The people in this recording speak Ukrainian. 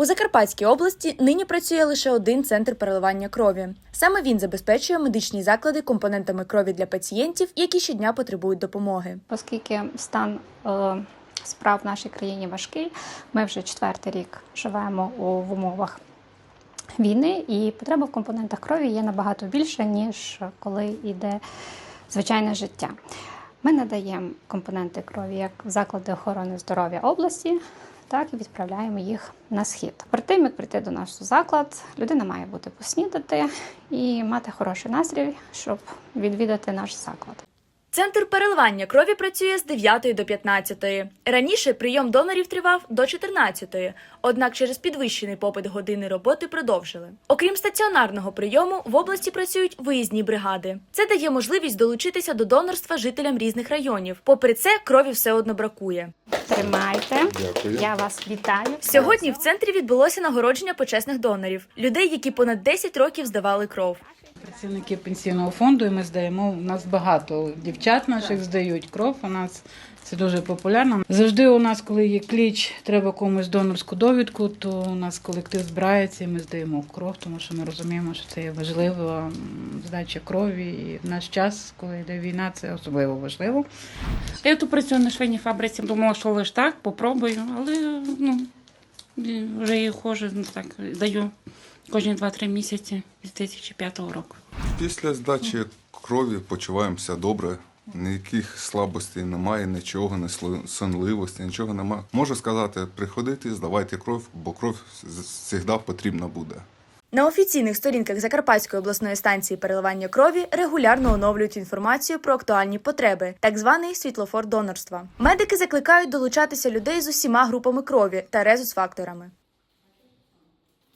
У Закарпатській області нині працює лише один центр переливання крові. Саме він забезпечує медичні заклади компонентами крові для пацієнтів, які щодня потребують допомоги. Оскільки стан е, справ в нашій країні важкий, ми вже четвертий рік живемо в умовах війни, і потреба в компонентах крові є набагато більша, ніж коли йде звичайне життя. Ми надаємо компоненти крові як в заклади охорони здоров'я області, так і відправляємо їх на схід. Перед тим як прийти до нашого заклад, людина має бути поснідати і мати хороший настрій, щоб відвідати наш заклад. Центр переливання крові працює з 9 до 15. Раніше прийом донорів тривав до 14, однак через підвищений попит години роботи продовжили. Окрім стаціонарного прийому, в області працюють виїзні бригади. Це дає можливість долучитися до донорства жителям різних районів. Попри це, крові все одно бракує. Тримайте. Дякую. Я вас вітаю. Сьогодні в центрі відбулося нагородження почесних донорів людей, які понад 10 років здавали кров. Працівники пенсійного фонду, і ми здаємо. У нас багато дівчат наших здають кров. У нас це дуже популярно. Завжди у нас, коли є кліч, треба комусь донорську довідку, то у нас колектив збирається і ми здаємо кров, тому що ми розуміємо, що це є важливо здача крові. І в наш час, коли йде війна, це особливо важливо. Я тут працюю на швейній фабриці. Думала, що лише так, попробую, але ну, вже і хожу, ну, так, даю кожні 2-3 місяці з 2005 року. Після здачі крові почуваємося добре. Ніяких слабостей немає, нічого, не сонливості, нічого немає. Можу сказати, приходити, здавайте кров, бо кров завжди потрібна буде. На офіційних сторінках Закарпатської обласної станції переливання крові регулярно оновлюють інформацію про актуальні потреби, так званий світлофор донорства. Медики закликають долучатися людей з усіма групами крові та резус-факторами.